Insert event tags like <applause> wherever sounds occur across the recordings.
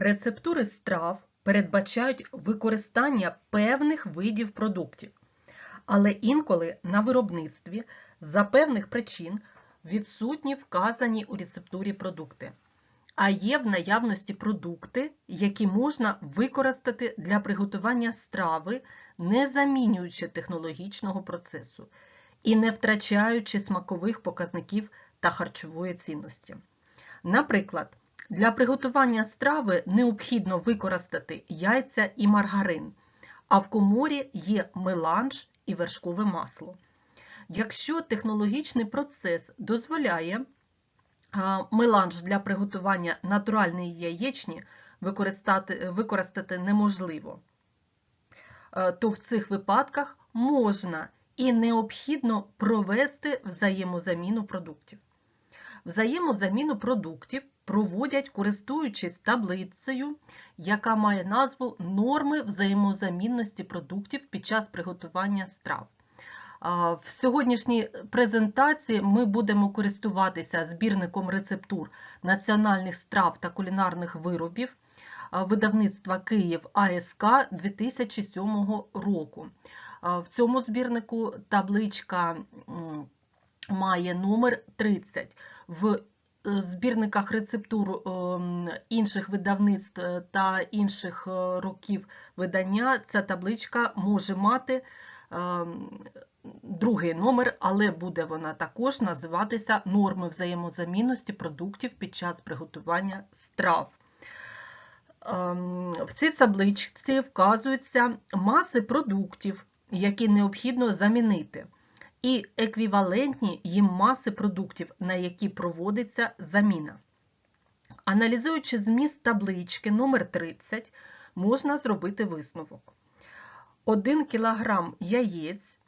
Рецептури страв передбачають використання певних видів продуктів, але інколи на виробництві за певних причин відсутні вказані у рецептурі продукти, а є в наявності продукти, які можна використати для приготування страви, не замінюючи технологічного процесу і не втрачаючи смакових показників та харчової цінності. Наприклад, для приготування страви необхідно використати яйця і маргарин, а в коморі є меланж і вершкове масло. Якщо технологічний процес дозволяє меланж для приготування натуральної яєчні використати, використати неможливо, е, то в цих випадках можна і необхідно провести взаємозаміну продуктів. Взаємозаміну продуктів проводять, користуючись таблицею, яка має назву Норми взаємозамінності продуктів під час приготування страв. В сьогоднішній презентації ми будемо користуватися збірником рецептур національних страв та кулінарних виробів видавництва Київ АСК 2007 року. В цьому збірнику табличка має номер 30. В збірниках рецептур ем, інших видавництв е, та інших е, років видання ця табличка може мати другий номер, але буде вона також називатися норми взаємозамінності продуктів під час приготування страв. В цій табличці вказуються маси продуктів, які необхідно замінити і еквівалентні їм маси продуктів, на які проводиться заміна. Аналізуючи зміст таблички номер 30 можна зробити висновок. 1 кг яєць,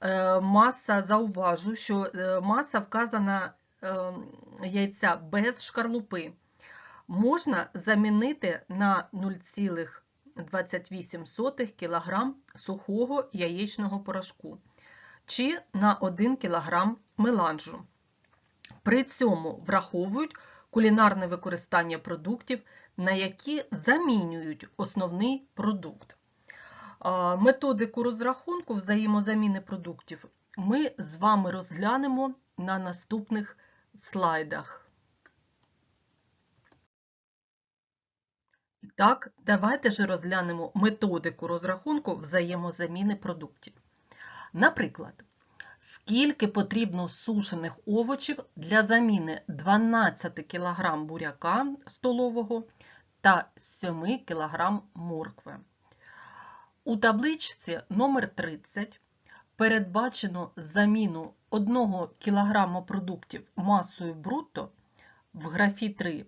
е, маса, зауважу, що е, маса вказана е, яйця без шкарлупи, можна замінити на 0,28 кг сухого яєчного порошку чи на 1 кг меланжу. При цьому враховують кулінарне використання продуктів, на які замінюють основний продукт. Методику розрахунку взаємозаміни продуктів ми з вами розглянемо на наступних слайдах. І так, давайте ж розглянемо методику розрахунку взаємозаміни продуктів. Наприклад, скільки потрібно сушених овочів для заміни 12 кг буряка столового та 7 кг моркви. У табличці номер 30 передбачено заміну 1 кг продуктів масою брутто в графі 3.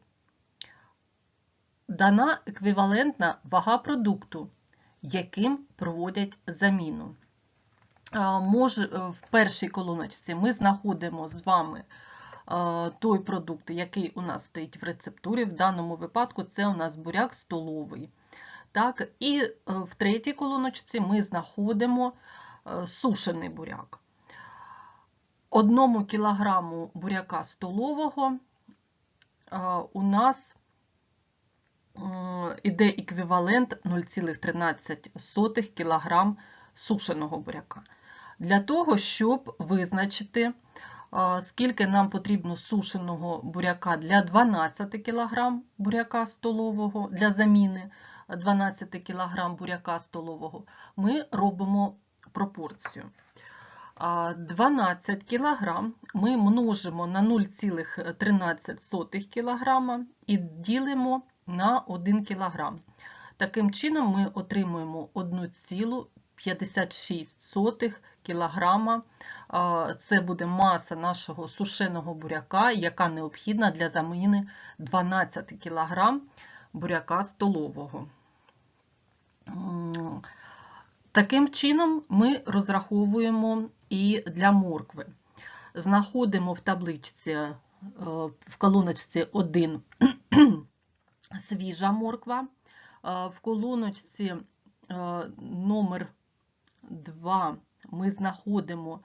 Дана еквівалентна вага продукту, яким проводять заміну може, е, в першій колоночці ми знаходимо з вами той продукт, який у нас стоїть в рецептурі. В даному випадку це у нас буряк столовий. Так, І е, в третій колоночці ми знаходимо е, сушений буряк. Одному кілограму буряка столового у нас іде еквівалент 0,13 кг сушеного буряка для того, щоб визначити, скільки нам потрібно сушеного буряка для 12 кг буряка столового для заміни 12 кг буряка столового, ми робимо пропорцію. 12 кг ми множимо на 0,13 кг і ділимо на 1 кг. Таким чином, ми отримуємо 1,56 кг. Це буде маса нашого сушеного буряка, яка необхідна для заміни 12 кг буряка столового. Таким чином, ми розраховуємо і для моркви. Знаходимо в табличці, е, в колоночці 1 <clears throat> свіжа морква, в колоночці е, номер 2 ми знаходимо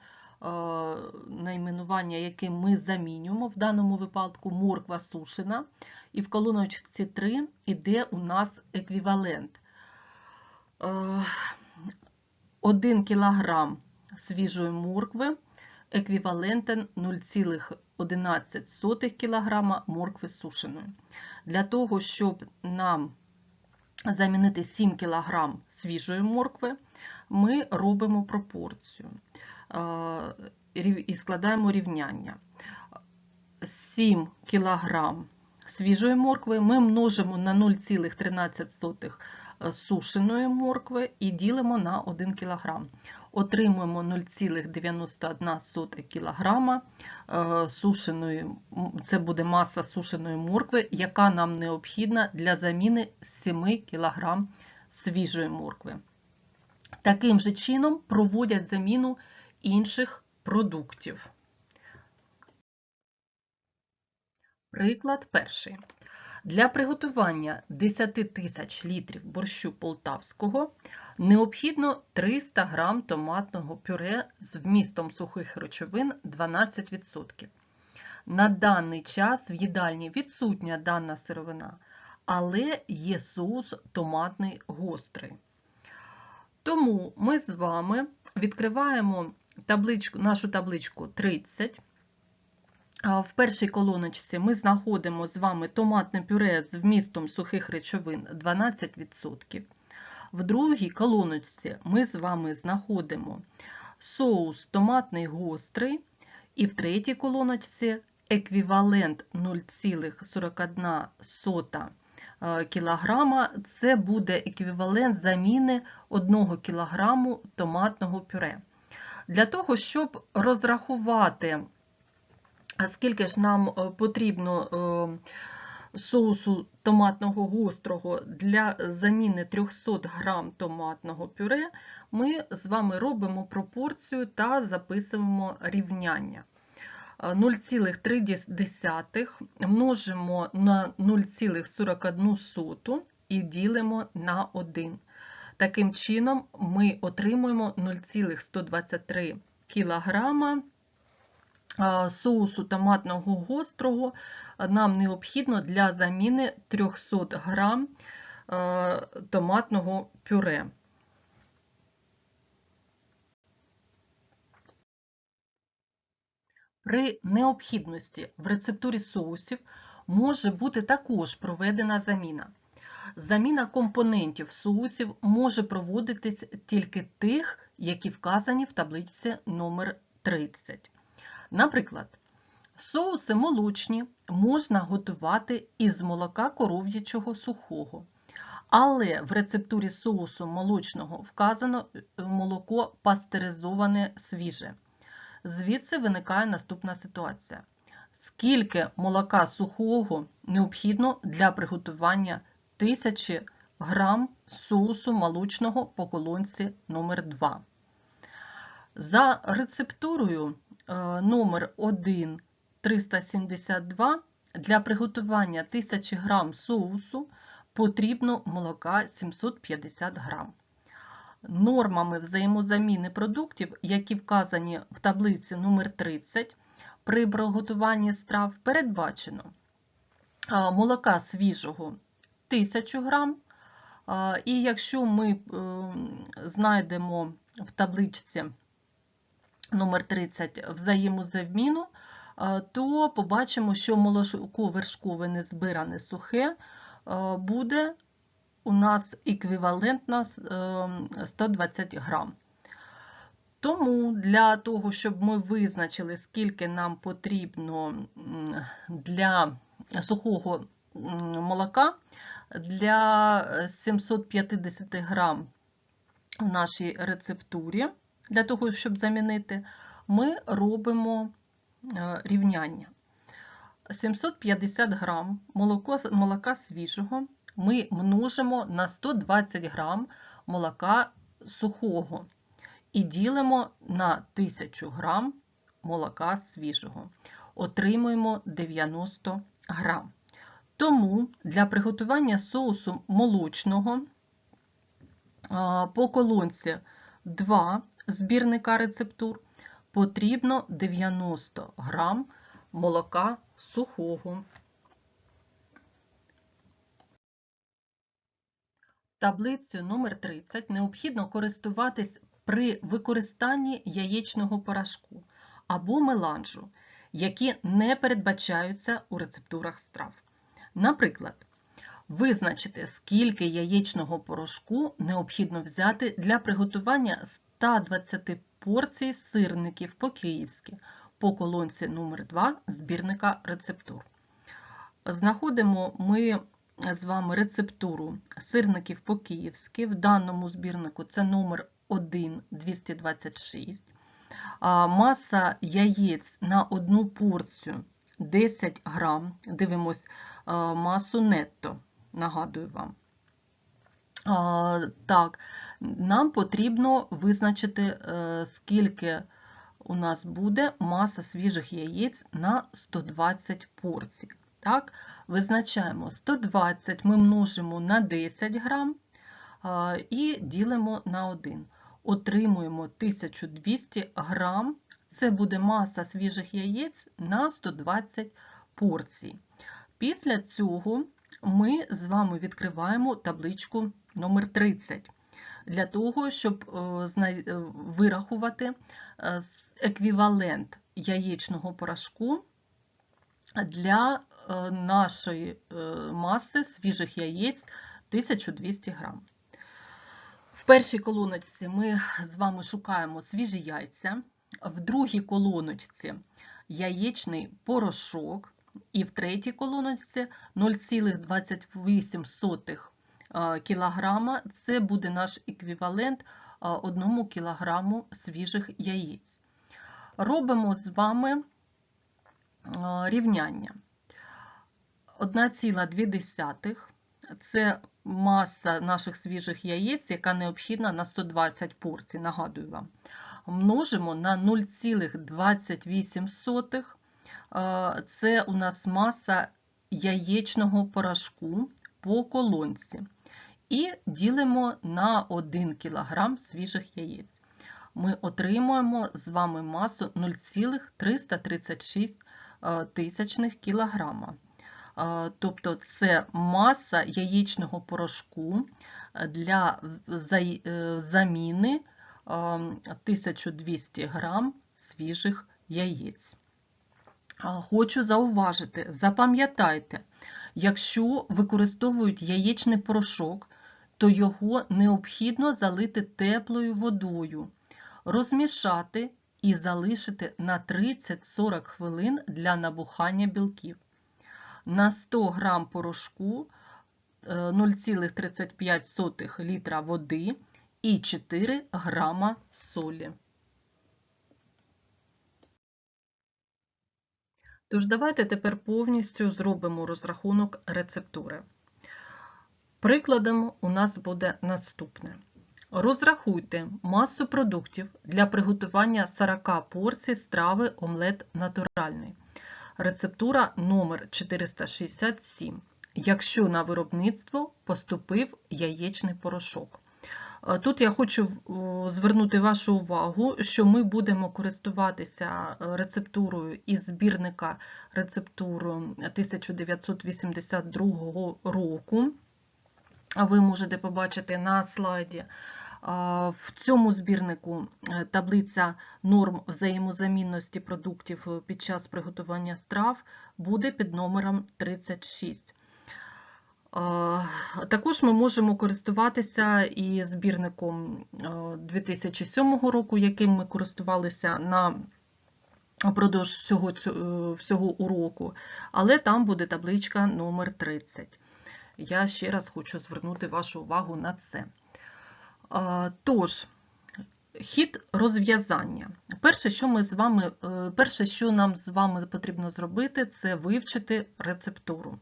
найменування, яким ми замінюємо, в даному випадку морква сушена. І в колоночці 3 йде у нас еквівалент. 1 кг свіжої моркви еквівалентен 0,11 кг моркви сушеної. Для того, щоб нам замінити 7 кг свіжої моркви, ми робимо пропорцію і складаємо рівняння. 7 кг свіжої моркви ми множимо на 0,13 сушеної моркви і ділимо на 1 кг. Отримуємо 0,91 кг сушеної, це буде маса сушеної моркви, яка нам необхідна для заміни 7 кг свіжої моркви. Таким же чином проводять заміну інших продуктів. Приклад перший. Для приготування 10 тисяч літрів борщу полтавського необхідно 300 г томатного пюре з вмістом сухих речовин 12%. На даний час в їдальні відсутня дана сировина, але є соус томатний гострий. Тому ми з вами відкриваємо табличку, нашу табличку 30. В першій колоночці ми знаходимо з вами томатне пюре з вмістом сухих речовин 12%. В другій колоночці ми з вами знаходимо соус томатний гострий, і в третій колоночці еквівалент 0,41 кг це буде еквівалент заміни 1 кг томатного пюре. Для того, щоб розрахувати скільки ж нам е, потрібно е, соусу томатного гострого для заміни 300 г томатного пюре, ми з вами робимо пропорцію та записуємо рівняння. 0,3 е, множимо на 0,41 і ділимо на 1. Таким чином, ми отримуємо 0,123 кг соусу томатного гострого нам необхідно для заміни 300 г томатного пюре. При необхідності в рецептурі соусів може бути також проведена заміна. Заміна компонентів соусів може проводитись тільки тих, які вказані в табличці номер 30 Наприклад, соуси молочні можна готувати із молока коров'ячого сухого. Але в рецептурі соусу молочного вказано е, молоко пастеризоване свіже. Звідси виникає наступна ситуація. Скільки молока сухого необхідно для приготування 1000 грам соусу молочного по колонці номер 2 За рецептурою Е, номер 1 372 для приготування 1000 г соусу потрібно молока 750 г. Нормами взаємозаміни продуктів, які вказані в таблиці номер 30 при приготуванні страв, передбачено е, молока свіжого 1000 г. Е, і якщо ми знайдемо в табличці номер 30 взаємозаміну, то побачимо, що молоко вершкове незбиране сухе буде у нас еквівалентно 120 грам. Тому для того, щоб ми визначили, скільки нам потрібно для сухого молока, для 750 грам в нашій рецептурі, для того, щоб замінити, ми робимо е, рівняння. 750 грам молоко, молока свіжого ми множимо на 120 грам молока сухого і ділимо на 1000 грам молока свіжого. Отримуємо 90 грам. Тому для приготування соусу молочного по колонці 2 збірника рецептур потрібно 90 грам молока сухого. Таблицею номер 30 необхідно користуватись при використанні яєчного порошку або меланжу, які не передбачаються у рецептурах страв. Наприклад, визначити, скільки яєчного порошку необхідно взяти для приготування 120 порцій сирників по-київськи по колонці номер 2 збірника рецептур. Знаходимо ми з вами рецептуру сирників по-київськи. В даному збірнику це номер 1 226. Маса яєць на одну порцію 10 грам. Дивимось масу нетто, нагадую вам. Так, нам потрібно визначити, е, скільки у нас буде маса свіжих яєць на 120 порцій. Так, Визначаємо 120 ми множимо на 10 грам і ділимо на 1. Отримуємо 1200 грам. Це буде маса свіжих яєць на 120 порцій. Після цього ми з вами відкриваємо табличку номер 30 для того, щоб е, е, вирахувати е, еквівалент яєчного порошку для нашої маси свіжих яєць 1200 грам. В першій колоночці ми з вами шукаємо свіжі яйця, в другій колоночці яєчний порошок, і в третій колоночці 0,28 кг. Це буде наш еквівалент 1 кг свіжих яєць. Робимо з вами рівняння. 1,2 це маса наших свіжих яєць, яка необхідна на 120 порцій, нагадую вам. Множимо на 0,28. Це у нас маса яєчного порошку по колонці. І ділимо на 1 кг свіжих яєць. Ми отримуємо з вами масу 0,336 тисячних кілограма. Тобто це маса яєчного порошку для заміни 1200 грам свіжих яєць. Хочу зауважити, запам'ятайте, якщо використовують яєчний порошок, то його необхідно залити теплою водою, розмішати і залишити на 30-40 хвилин для набухання білків. На 100 г порошку 0,35 літра води і 4 грама солі. Тож давайте тепер повністю зробимо розрахунок рецептури. Прикладом у нас буде наступне. Розрахуйте масу продуктів для приготування 40 порцій страви омлет натуральний. Рецептура номер 467, якщо на виробництво поступив яєчний порошок. Тут я хочу звернути вашу увагу, що ми будемо користуватися рецептурою із збірника рецептуру 1982 року. Ви можете побачити на слайді. В цьому збірнику таблиця норм взаємозамінності продуктів під час приготування страв буде під номером 36. Також ми можемо користуватися і збірником 2007 року, яким ми користувалися на продовж всього, всього уроку, але там буде табличка номер 30. Я ще раз хочу звернути вашу увагу на це. Тож, хід розв'язання. Перше, що ми з вами, перше, що нам з вами потрібно зробити, це вивчити рецептуру.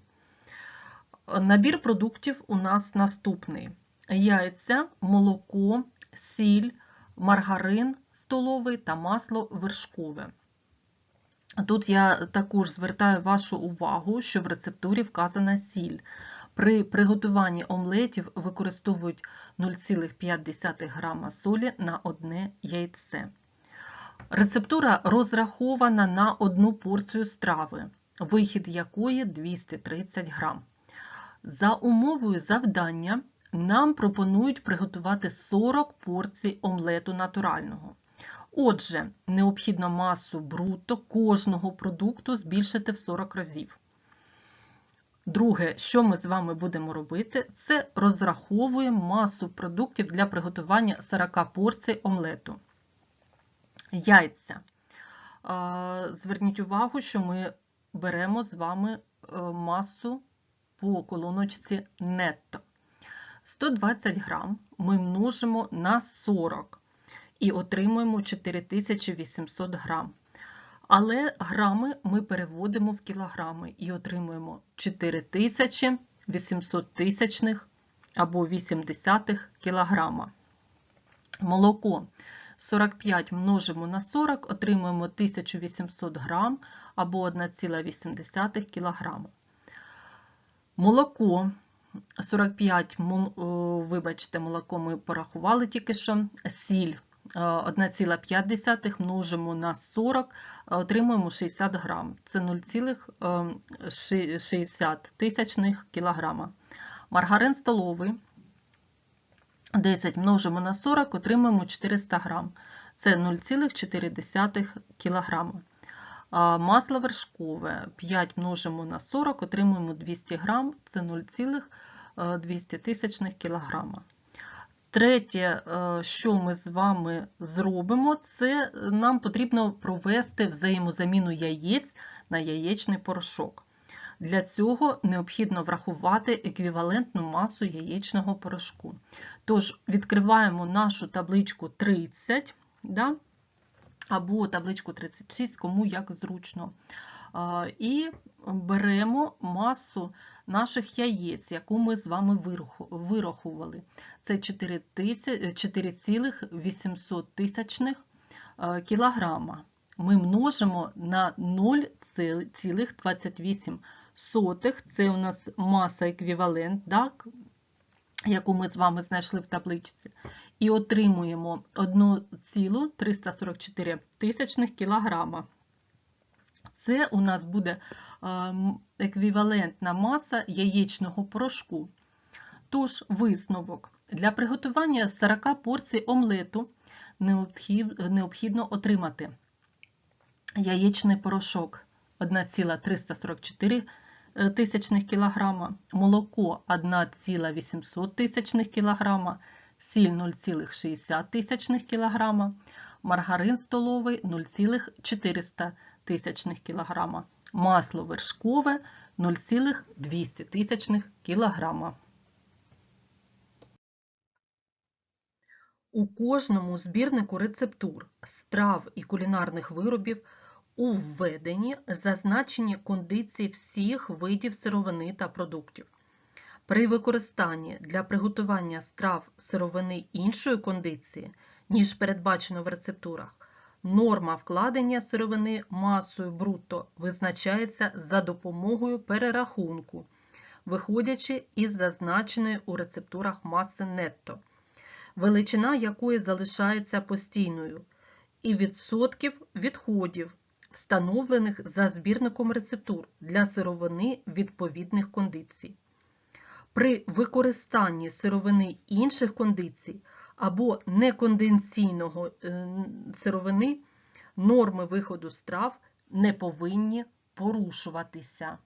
Набір продуктів у нас наступний: яйця, молоко, сіль, маргарин столовий та масло вершкове. Тут я також звертаю вашу увагу, що в рецептурі вказана сіль. При приготуванні омлетів використовують 0,5 г солі на одне яйце. Рецептура розрахована на одну порцію страви, вихід якої 230 грам. За умовою завдання нам пропонують приготувати 40 порцій омлету натурального. Отже, необхідно масу брутто кожного продукту збільшити в 40 разів. Друге, що ми з вами будемо робити, це розраховуємо масу продуктів для приготування 40 порцій омлету. Яйця. Зверніть увагу, що ми беремо з вами е, масу по колоночці нетто. 120 грам ми множимо на 40 і отримуємо 4800 грам. Але грами ми переводимо в кілограми і отримуємо 4800 тисячних або 80 кілограма. Молоко 45 множимо на 40, отримуємо 1800 грам або 1,8 кг. Молоко 45, вибачте, молоко ми порахували тільки що, сіль 1,5 множимо на 40, отримуємо 60 грам. Це 0,60 кг. Маргарин столовий 10 множимо на 40, отримуємо 400 грам. Це 0,4 кг. Масло вершкове 5 множимо на 40, отримуємо 200 грам, це 0,200 тисячних кг. Третє, що ми з вами зробимо, це нам потрібно провести взаємозаміну яєць на яєчний порошок. Для цього необхідно врахувати еквівалентну масу яєчного порошку. Тож, відкриваємо нашу табличку 30 да, або табличку 36, кому як зручно. І беремо масу наших яєць, яку ми з вами вирахували. Це 4,800 тисячних кілограма. Ми множимо на 0,28 це у нас маса еквівалент, яку ми з вами знайшли в табличці, і отримуємо 1,344 тисячних кілограма. Це у нас буде еквівалентна маса яєчного порошку. Тож, висновок. Для приготування 40 порцій омлету необхідно отримати яєчний порошок 1,344 тисячних кілограма, молоко 1,800 тисячних кілограма, сіль 0,60 тисячних кілограма, маргарин столовий 0,400 тисячних кілограма, масло вершкове 0,200 тисячних кілограма. У кожному збірнику рецептур, страв і кулінарних виробів у введенні зазначені кондиції всіх видів сировини та продуктів. При використанні для приготування страв сировини іншої кондиції, ніж передбачено в рецептурах, норма вкладення сировини масою брутто визначається за допомогою перерахунку, виходячи із зазначеної у рецептурах маси нетто, величина якої залишається постійною, і відсотків відходів встановлених за збірником рецептур для сировини відповідних кондицій. При використанні сировини інших кондицій або неконденційного е, сировини норми виходу страв не повинні порушуватися.